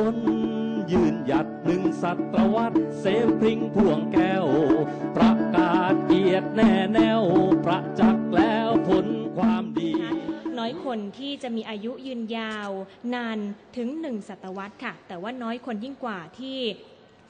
คนยืนหยัดหนึ่งศตวรรษเสมพริงพวงแก้ว ประกาศเกียรติแน่แนว ประจักษ์แล้วผลความดี น้อยคนที่จะมีอายุยืนยาว นานถึง1ศตวรรษค่ะ แต่ว่าน้อยคนยิ่งกว่าที่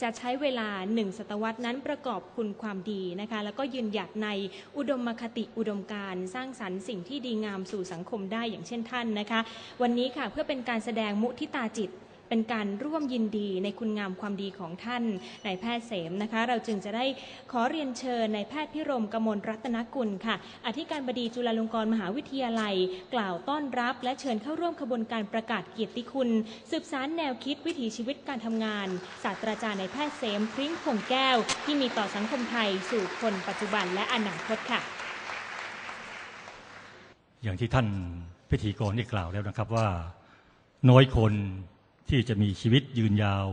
จะใช้เวลา1ศตวรรษนั้นประกอบคุณความดีนะคะ แล้วก็ยืนหยัดในอุดมคติอุดมการสร้างสรรค์สิ่งที่ดีงามสู่สังคมได้อย่างเช่นท่านนะคะ วันนี้ค่ะเพื่อเป็นการแสดงมุทิตาจิต เป็นการร่วมยินดีในคุณงามความดีของท่านนายแพทย์เสมนะคะ เราจึงจะได้ขอเรียนเชิญนายแพทย์พิรมกมลรัตนกุลค่ะ อธิการบดีจุฬาลงกรณ์มหาวิทยาลัย กล่าวต้อนรับ และเชิญเข้าร่วมขบวนการประกาศเกียรติคุณ สืบสารแนวคิดวิถีชีวิตการทำงาน ศาสตราจารย์นายแพทย์เสมพริ้งพงแก้ว ที่มีต่อสังคมไทยสู่คนปัจจุบันและอนาคตค่ะ อย่างที่ท่านพิธีกรได้กล่าวแล้วนะครับว่า น้อยคน ที่จะมีชีวิตยืนยาว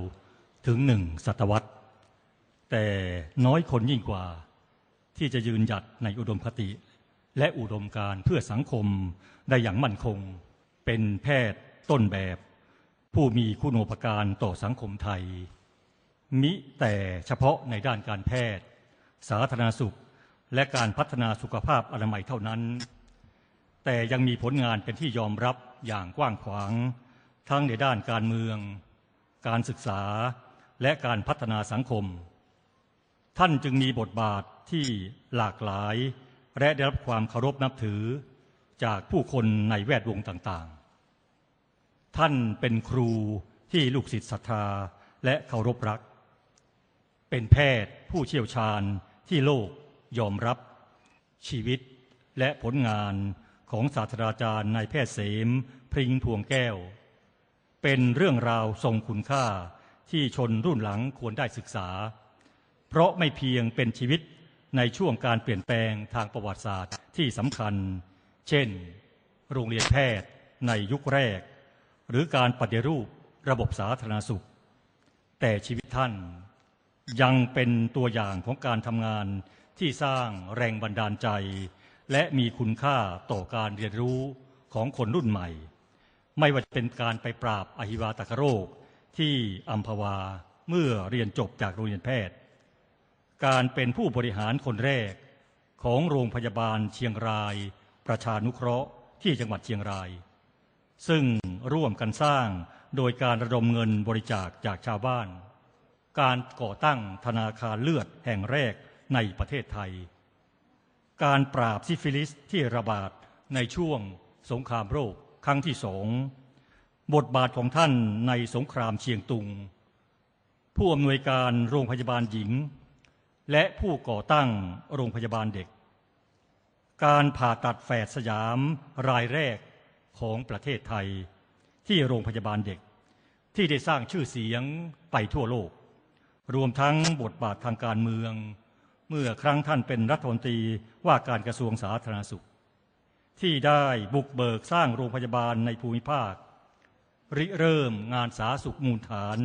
ถึงหนึ่งศตวรรษ แต่น้อยคนยิ่งกว่าที่จะยืนหยัดในอุดมคติ และอุดมการเพื่อสังคมได้อย่างมั่นคง เป็นแพทย์ต้นแบบ ผู้มีคุณูปการต่อสังคมไทย มิแต่เฉพาะในด้านการแพทย์ สาธารณสุขและการพัฒนาสุขภาพอนามัยเท่านั้น แต่ยังมีผลงานเป็นที่ยอมรับอย่างกว้างขวาง ทั้งในด้านการเมือง การศึกษาและการพัฒนาสังคม ท่านจึงมีบทบาทที่หลากหลาย และได้รับความเคารพนับถือจากผู้คนในแวดวงต่างๆ ท่านเป็นครูที่ลูกศิษย์ศรัทธาและเคารพรัก เป็นแพทย์ผู้เชี่ยวชาญที่โลกยอมรับ ชีวิตและผลงานของศาสตราจารย์นายแพทย์เสม พริงพวงแก้ว เป็นเรื่องราวทรงคุณค่าที่ชนรุ่นหลังควรได้ศึกษา เพราะไม่เพียงเป็นชีวิตในช่วงการเปลี่ยนแปลงทางประวัติศาสตร์ที่สำคัญ เช่น โรงเรียนแพทย์ในยุคแรก หรือการปฏิรูประบบสาธารณสุข แต่ชีวิตท่านยังเป็นตัวอย่างของการทำงานที่สร้างแรงบันดาลใจ และมีคุณค่าต่อการเรียนรู้ของคนรุ่นใหม่ ไม่ว่าจะเป็นการไปปราบอหิวาตกโรค ที่อัมพวาเมื่อเรียนจบจากโรงเรียนแพทย์ การเป็นผู้บริหารคนแรกของโรงพยาบาลเชียงราย ประชานุเคราะห์ที่จังหวัดเชียงราย ซึ่งร่วมกันสร้างโดยการระดมเงินบริจาคจากชาวบ้าน การก่อตั้งธนาคารเลือดแห่งแรกในประเทศไทย การปราบซิฟิลิสที่ระบาดในช่วงสงครามโรค ครั้งที่สองบทบาทของท่านในสงครามเชียงตุง ผู้อำนวยการโรงพยาบาลหญิง และผู้ก่อตั้งโรงพยาบาลเด็ก การผ่าตัดแฝดสยามรายแรกของประเทศไทย ที่โรงพยาบาลเด็ก ที่ได้สร้างชื่อเสียงไปทั่วโลก รวมทั้งบทบาททางการเมือง เมื่อครั้งท่านเป็นรัฐมนตรีว่าการกระทรวงสาธารณสุข ที่ได้บุกเบิกสร้างโรงพยาบาลในภูมิภาค ริเริ่มงานสาธารณสุขมูลฐาน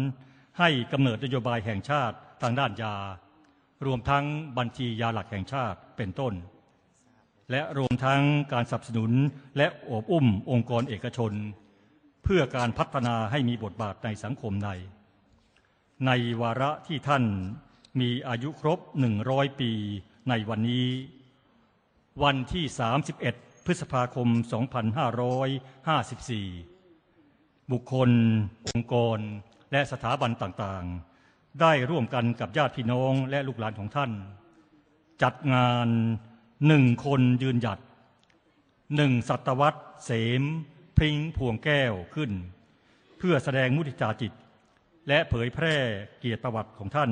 ให้กำเนิดนโยบายแห่งชาติทางด้านยา รวมทั้งบัญชียาหลักแห่งชาติเป็นต้น และรวมทั้งการสนับสนุนและโอบอุ้มองค์กรเอกชน เพื่อการพัฒนาให้มีบทบาทในสังคมใน ในวาระที่ท่านมีอายุครบ 100 ปีในวันนี้ วันที่ 31 พฤษภาคม 2554 บุคคล องค์กร และสถาบันต่างๆ ได้ร่วมกันกับญาติพี่น้องและลูกหลานของท่าน จัดงานหนึ่งคนยืนหยัดหนึ่งศตวรรษเสม พริ้งพวงแก้วขึ้น เพื่อแสดงมุทิตาจิต และเผยแพร่เกียรติประวัติของท่าน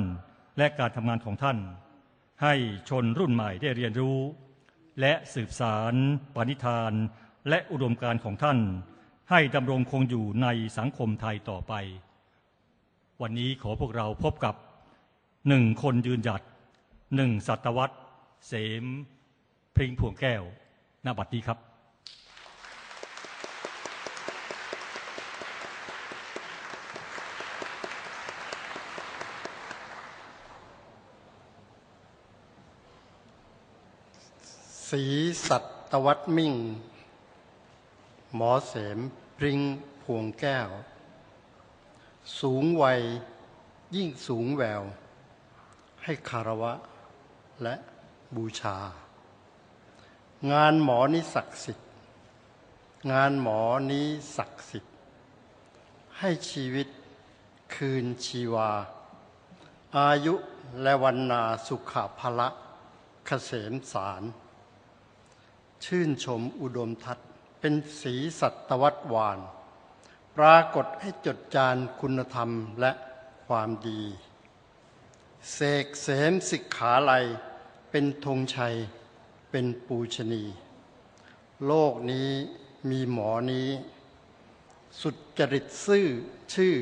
และการทำงานของท่าน ให้ชนรุ่นใหม่ได้เรียนรู้ และสืบสารปณิธาน และอุดมการของท่าน ให้ดำรงคงอยู่ในสังคมไทยต่อไป วันนี้ขอพวกเราพบกับหนึ่งคนยืนหยัดหนึ่งศตวรรษ เสมพริ้งพวงแก้วนาบัดนี้ครับ ศรีสัตวัตมิ่ง หมอเสมพริงพวงแก้ว สูงวัยยิ่งสูงแวว ให้คารวะและบูชา งานหมอนี้ศักดิ์สิทธิ์ งานหมอนี้ศักดิ์สิทธิ์ ให้ชีวิตคืนชีวา อายุและวันนาสุขภละเกษมสาร ชื่นชมอุดมทัศน์เป็นสีสัตวัตวาน ปรากฏให้จดจานคุณธรรมและความดีเสกเสมสิกขาลัยเป็นธงชัยเป็นปูชนี โลกนี้มีหมอนี้ สุดจริตซื่อชื่อ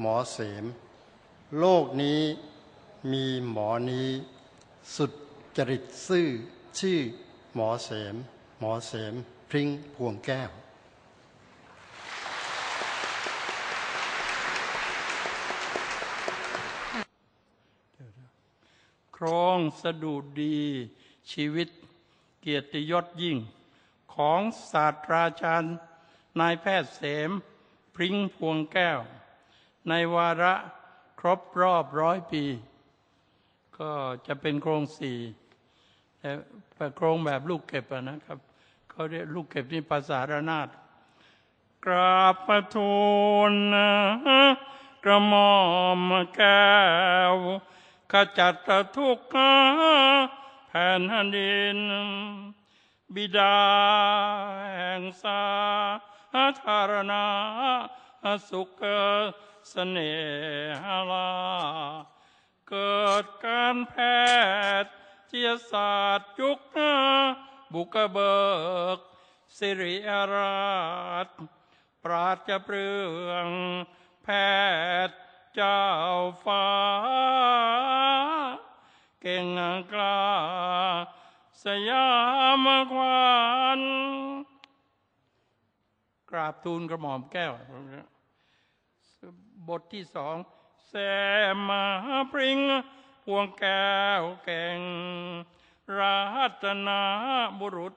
หมอเสม โลกนี้มีหมอนี้ สุดจริตซื่อชื่อ หมอเสม หมอเสม พริ้งพวงแก้ว ครองสะดุดดีชีวิตเกียรติยศยิ่ง ของศาสตราจารย์ นายแพทย์เสม พริ้งพวงแก้ว ในวาระครบรอบร้อยปี ก็จะเป็นโครงสี่ แต่โครงแบบลูกเก็บนะครับเขาเรียกลูกเก็บนี่ภาษาระนาดกราบประทูลกระหม่อมแก้วขจัดทุกข์แผ่นดิน บิดาแห่งสาธารณะสุขเสน่หลาเกิดการแพทย์ เจียศาสตร์ยุคบุกเบิก สิริราช ปราดจเปลือง แพทย์เจ้าฟ้า เก่งกล้า สยามควันกราบทูลกระหม่อมแก้ว บทที่สองแซมาปริง วงแก้วแก่งราตนาบุรุษ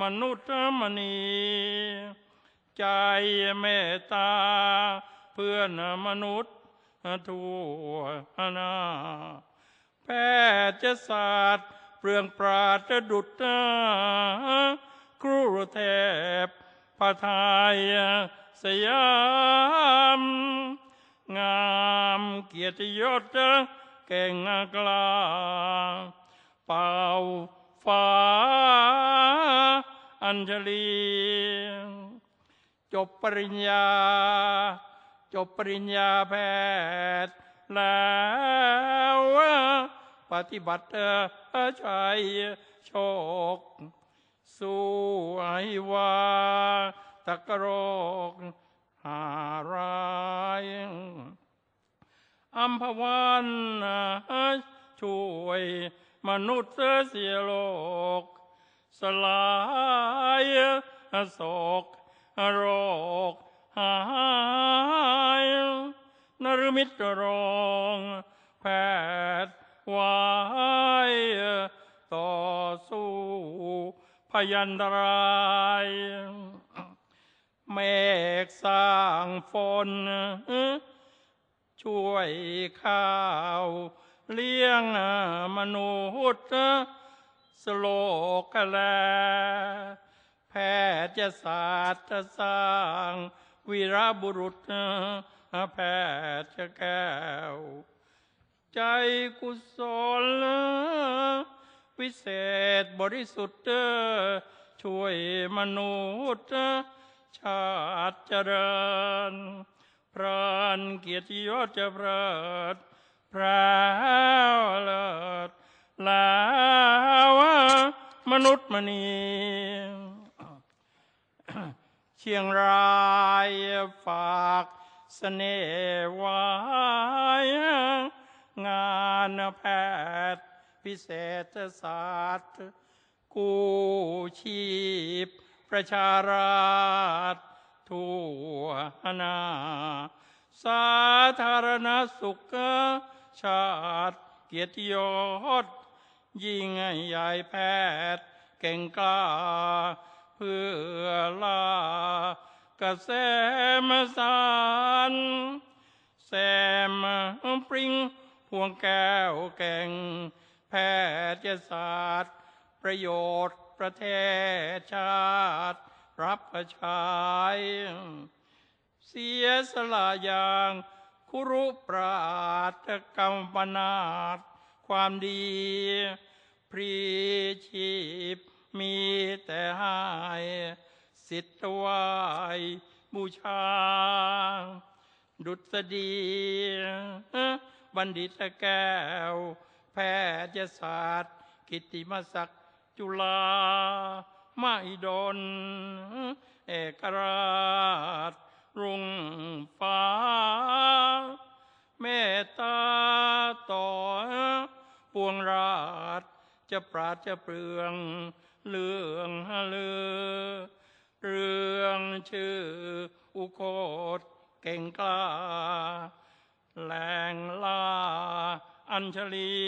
มนุษย์มณี ใจเมตตา เพื่อนมนุษย์ทั่วนาแพทยศาสตร์เปลืองปราดดุจครูเทพพระทายสยาม งามเกียรติยศ เก่งกล้าเป่าฟ้าอัญชลีจบปริญญา จบปริญญาแพทย์แล้วปฏิบัติชัยโชค สู้ไอวาตะกรกหาราย อัมพวันช่วยมนุษย์เสียโลก สลายโศกโรคหายนรมิตรรองแพทย์วายต่อสู้พยันตรายเมฆสร้างฝน ช่วยข้าว เลี้ยงมนุษย์สโลกแลแพทยศาสตร์สร้าง วีรบุรุษแพทย์แก้ว ใจกุศลวิเศษบริสุทธิ์ช่วยมนุษย์ชาติเจริญ พรานเกียรติยศจะเพริดพราวเลิศแล้วมนุษย์มณีเชียงรายฝากเสน่ห์ไว้งานแพทย์พิเศษศาสตร์กู้ชีพประชาราช ทั่วหน้า สาธารณสุขชาติเกียรติยศยิ่งใหญ่แพทย์เก่งกล้า เพื่อลาเกษมสารมปริงพวงแก้วแก่ง แพทยศาสตร์ ประโยชน์ประเทศชาติ รับประชายเสียสละอย่างคุรุปราชกรรมปนาตความดี พรีชีพมีแต่ให้สิทธวายบูชา ดุษฎีบัณฑิตแก้ว แพทยศาสตร์ กิตติมศักดิ์จุฬา ไม่ดนเอกราชรุ่งฟ้า เมตตาต่อ ปวงราชจะปราดจะเปลืองเรื่องเลือ เรื่องชื่ออุโคตเก่งกล้าแหลงลาอัญชลี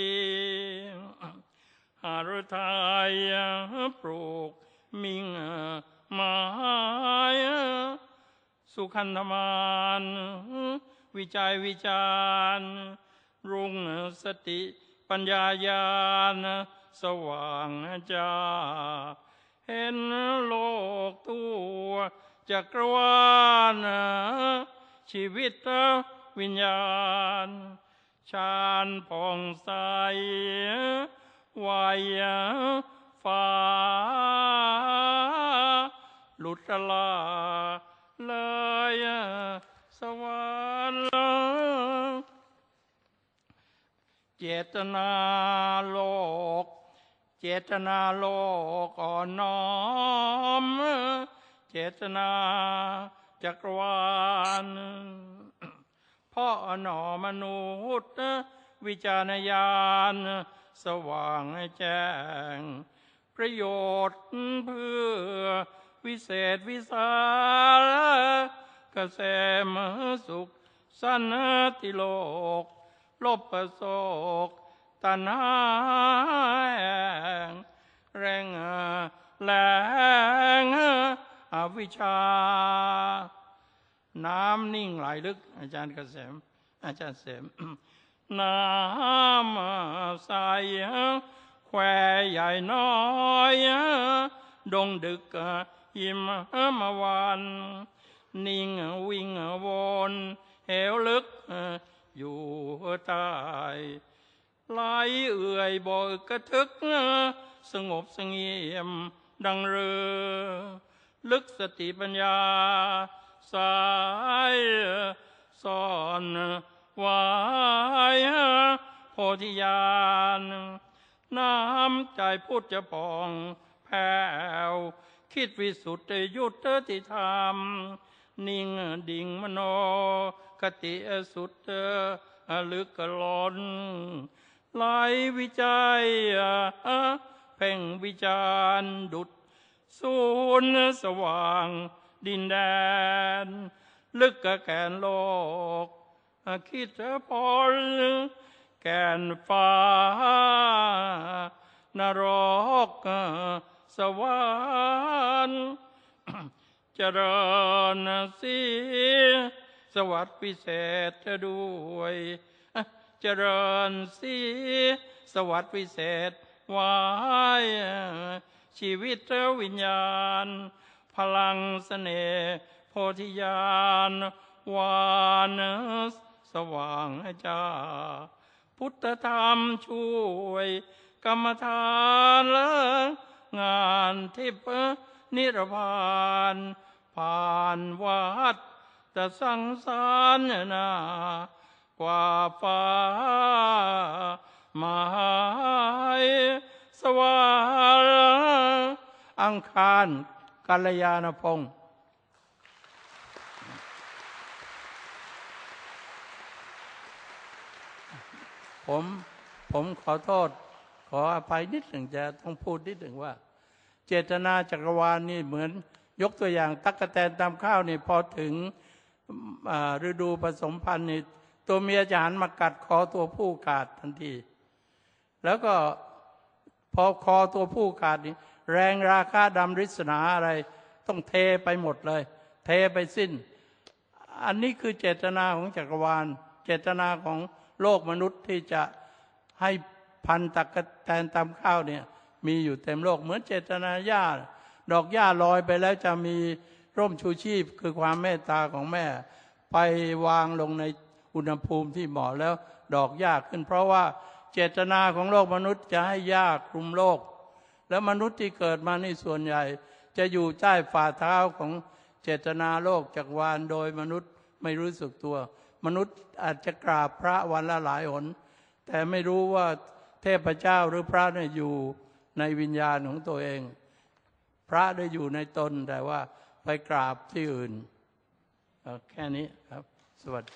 หารุไทยปลูก มิงไม้สุขันธมานวิจัยวิจารรุ่งสติปัญญาญาณสว่างจ้าเห็นโลกตัวจักรวาลชีวิตวิญญาณชาญผ่องใสวัย ฟ้า หลุดลาเลยสวรรค์เจตนาโลก เจตนาโลกอ่อนน้อม เจตนาจักรวาลพ่อหนอมนุษย์วิจารณญาณสว่างแจ้ง ประโยชน์เพื่อวิเศษวิสาลเกษมสุขสันติโลก ลบประโศกตัณหาแรงแรงอวิชชา น้ำนิ่งไหลลึก อาจารย์เกษมอาจารย์เสมน้ำใส แควใหญ่น้อยดงดึกหิมมาวันนิ่งวิ่งวนเหวลึกอยู่ใต้ไหลเอื่อยบ่อกระทึก สงบเสงี่ยมดังเรือลึกสติปัญญา สายซ่อนไว้โพธิญาณ น้ำใจพุทธจะปองแผ่วคิดวิสุทธิยุทธติธรรม นิ่งดิ่งมโนคติสุดลึกล้นไหลวิจัยเพ่งวิจารดุดศูนย์สว่างดินแดน ลึกกะแกนโลก คิดพอล แก่นฟ้านรกสวรรค์เจริญสีสวัสดิ์พิเศษด้วยเจริญสีสวัสดิ์พิเศษไว้ชีวิตวิญญาณ พลังเสน่ห์โพธิญาณวานสว่างจ้า พุทธธรรมช่วย กรรมฐานและงานทิพนิรพานผ่านวัดแต่สังสารนากว่าฟ้ามหายสวรรค์อังคารกัลยาณพงศ์ ผม ผมขอโทษ ขออภัยนิดหนึ่งจะต้องพูดนิดหนึ่งว่า เจตนาจักรวาลนี่เหมือนยกตัวอย่างตั๊กะแตนตามข้าวนี่พอถึงฤดูผสมพันธุ์นี่ตัวเมียจะหันมากัดคอตัวผู้กัดทันที แล้วก็พอคอตัวผู้ขาดนี่แรงราคาดำริษนาอะไร ต้องเทไปหมดเลย เทไปสิ้น อันนี้คือเจตนาของจักรวาล เจตนาของ โลกมนุษย์ที่จะให้พันตะกแตนตำข้าวเนี่ยมีอยู่เต็มโลกเหมือนเจตนาญาดอกหญ้าลอยไปแล้วจะมีร่มชูชีพคือความเมตตาของแม่ ไปวางลงในอุณหภูมิที่เหมาะแล้วดอกหญ้าขึ้น เพราะว่าเจตนาของโลกมนุษย์จะให้หญ้าคลุมโลก แล้วมนุษย์ที่เกิดมานี่ส่วนใหญ่ จะอยู่ใต้ฝ่าเท้าของเจตนาโลกจักรวาลโดยมนุษย์ ไม่รู้สึกตัว มนุษย์อาจจะกราบพระวันละหลายหน แต่ไม่รู้ว่าเทพเจ้าหรือพระเนี่ยอยู่ในวิญญาณของตัวเอง พระได้อยู่ในตนแต่ว่าไปกราบที่อื่น แค่นี้ครับ สวัสดี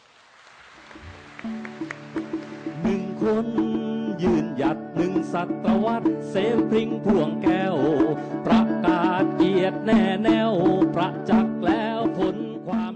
หนึ่งคนยืนหยัดหนึ่งศตวรรษเสมพริ้งพวงแก้ว ประกาศเกียรติแน่แนว ประจักษ์แล้วผลความ